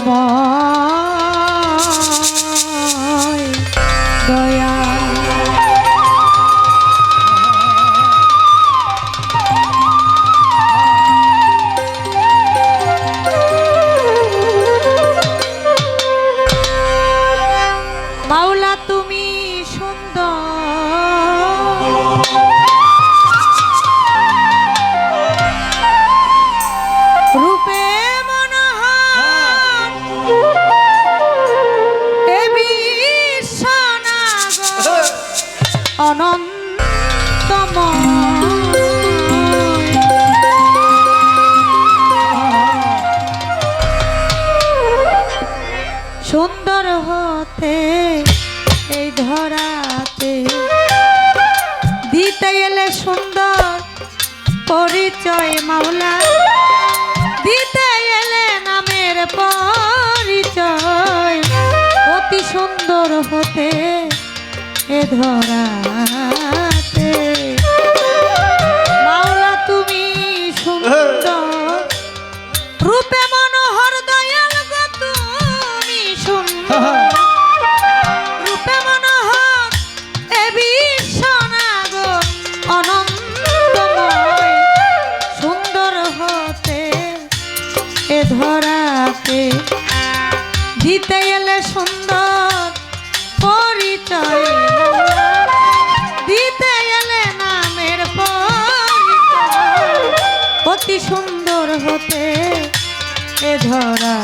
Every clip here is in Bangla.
আমার ধরাতে দিতে এলে সুন্দর পরিচয় মাওলা। দিতে এলে নামের পরিচয়। অতি সুন্দর হতে এ ধর অতি সুন্দর হতে এ ধরা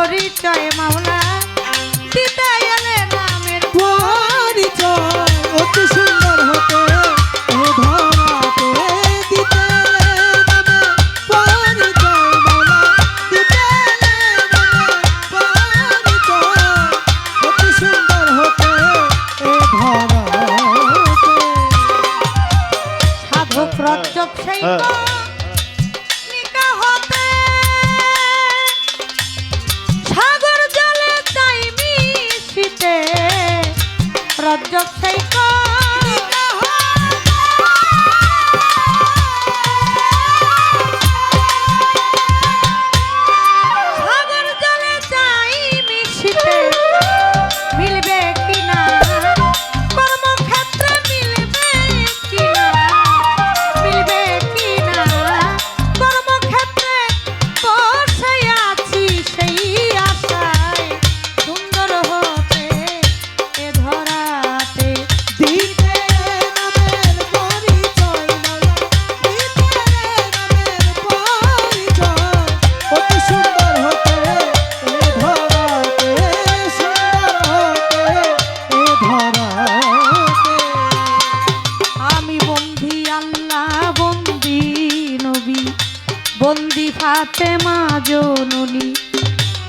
পরিচয় মাওলা।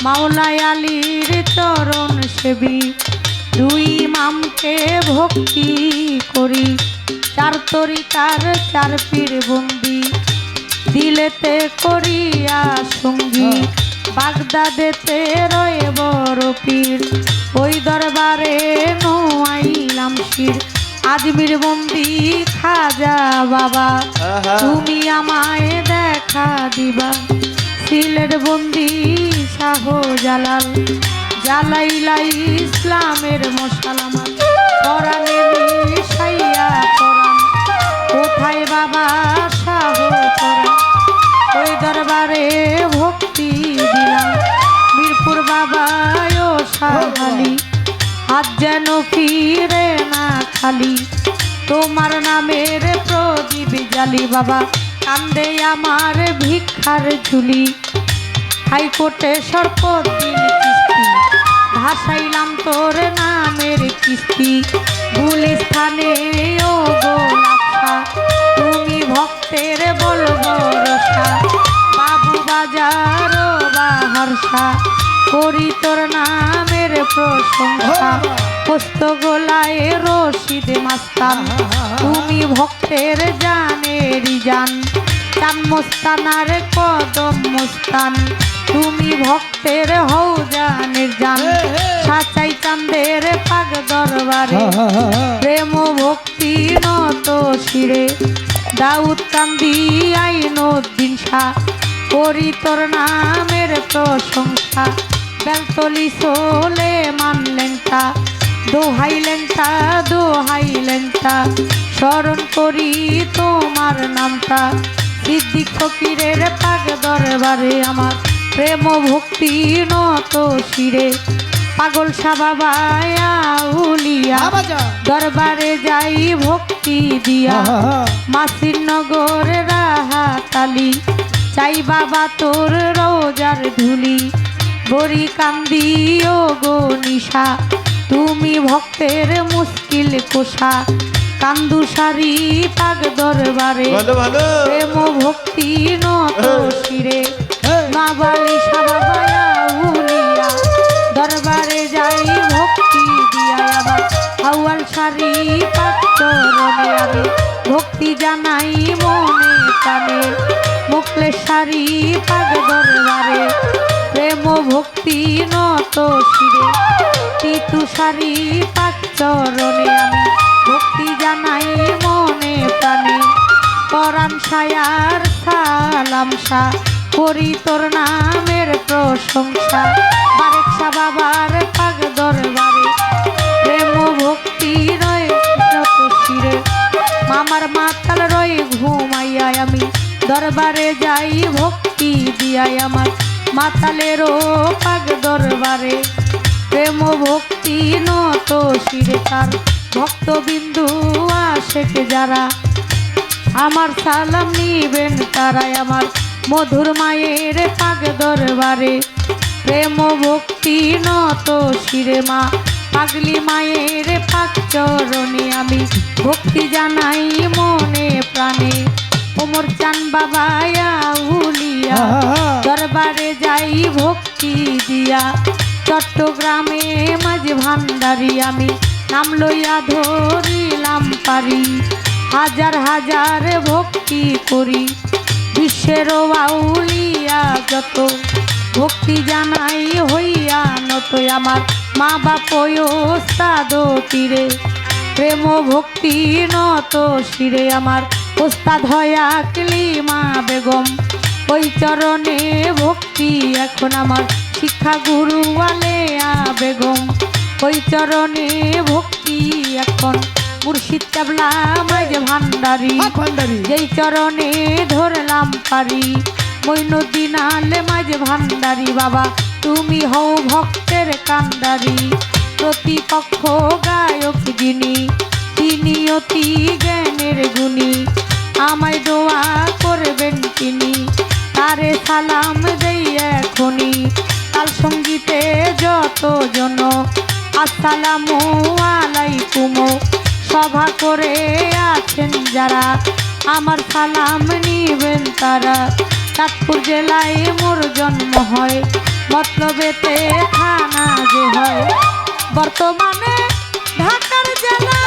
মাওলাই আলীর চরণ সেবী দুই মামকে ভক্তি করি। চার তরিকার চার পীর বন্দি দিলেতে করিয়া সঙ্গী। বাগদাদেতে রয়ে বড় পীর ওই দরবারে নোয়াইলাম শির। আজমির বন্দি খাজা বাবা তুমি আমায় দেখা দিবা। সিলেট বন্দি শাহ জালাল জালাইলাই ইসলামের মশালামা কোথায় বাবা শাহ ওই দরবারে ভক্তি দিলাম। বীরপুর বাবা ও সাহালি হাত যেন ফিরে না খালি। তোমার নামের প্রদীপ জালি বাবা। কান্দে আমার ভিক্ষার ঝুলি। হাইকোর্টে সর্বদিন ভাসাইলাম তোর নামের কিস্তি। ভুল স্থানে ও গোলাপা তুমি ভক্তের বলব রসা বাবু বাজার ও বাহরসা। করি তোর নামের প্রশংসা। পোস্ত গোলায় রশিদ মাস্তান। তুমি ভক্তের জানেরি জান চান মোস্তানার কদম মোস্তান। তুমি ভক্তের হও জানের জান সাচাই চান্দের পাগ দরবারে। প্রেম ভক্তি নত শিরে দাউদ কান্দি আইনুদ্দিন শাহ। করি তোর নামের প্রশংসা বেলতলি সোলে মানলেনটা দোহাইলেনটা দোহাইলেনটা স্মরণ করি তোমার নামটা। সিদ্দিক ফকিরের পাগ দরবারে আমার প্রেম ভক্তি নত শিরে। পাগল সাবাবায়া উলিয়া দরবারে যাই ভক্তি দিয়া। মাসির নগর রাহাতালি চাই বাবা তোর রোজার ধুলি। বড়ি কান্দি ও গো নিশা তুমি ভক্তের মুশকিল কোষা কান্দু সারি পাগ দরবারে। প্রেম ভক্তি নত শিরে। মাবালি সাবাবায়া উলিয়া দরবারে যাই ভক্তি দিয়া আমার হাওয়াল পাত্তরণে আমি ভক্তি জানাই মনে প্রাণে। মুখলে শাড়ি পাগ দরবারে। প্রেম ভক্তি নত শিরে। তিতু শাড়ি পাত্তরণে আমি ভক্তি জানাই মনে প্রাণে। পরাণ সায়ার সালাম শাহ করি তোর নামের প্রশংসা। বারেক শাহ বাবার পাগ দরবারে প্রেম ভক্তি রয়ে শিরে। মামার মাতাল রয়ে ঘুমাইয়া আমি, দরবারে যাই ভক্তি দিয়াই আমার। মাতালেরও পাগ দরবারে। প্রেম ভক্তি নত শিরে তার। ভক্তবিন্দু আশেকে যারা। আমার সালাম নিবেন তারাই আমার মধুর মায়ের পাগ দরবারে। প্রেম ভক্তি নত শিরে মা। পাগলি মায়ের পাক চরণে আমি ভক্তি জানাই মনে প্রাণে। ওমর চান বাবা উলিয়া। দরবারে যাই ভক্তি দিয়া। চট্টগ্রামে মাঝ ভান্ডারি আমি। নাম লইয়া ধরিলাম পারি। হাজার হাজার ভক্তি করি। বিশ্বের বাউলিয়া যত। ভক্তি জানাই হইয়া নত আমার। মা বাপ ওস্তাদ তীরে। প্রেম ভক্তি নত শিরে আমার। ওস্তাদ হয়া ক্লিমা বেগম। ওই চরণে ভক্তি এখন আমার শিক্ষা গুরু আলেয়া বেগম। ওই চরণে ভক্তি এখন মুর্শিদ চাবলা মাঝ ভান্ডারি। যেই চরণে ধরলাম পারি মৈনুদ্দিন আলে মাঝে ভান্ডারি। বাবা তুমি হও ভক্তের কান্ডারি। প্রতিপক্ষ গায়ক যিনি তিনি অতি জ্ঞানের গুণী। আমায় দোয়া করবেন তিনি। তারে সালাম দেই এখনই তাল সঙ্গীতে যত জন আসসালামু আলাইকুম। সভা করে আছেন যারা, আমার সালাম নিবেন তারা। চাঁদপুর জেলায় মোর জন্ম হয়, মতলবেতে থানা যে হয়। বর্তমানে ঢাকার জেলা।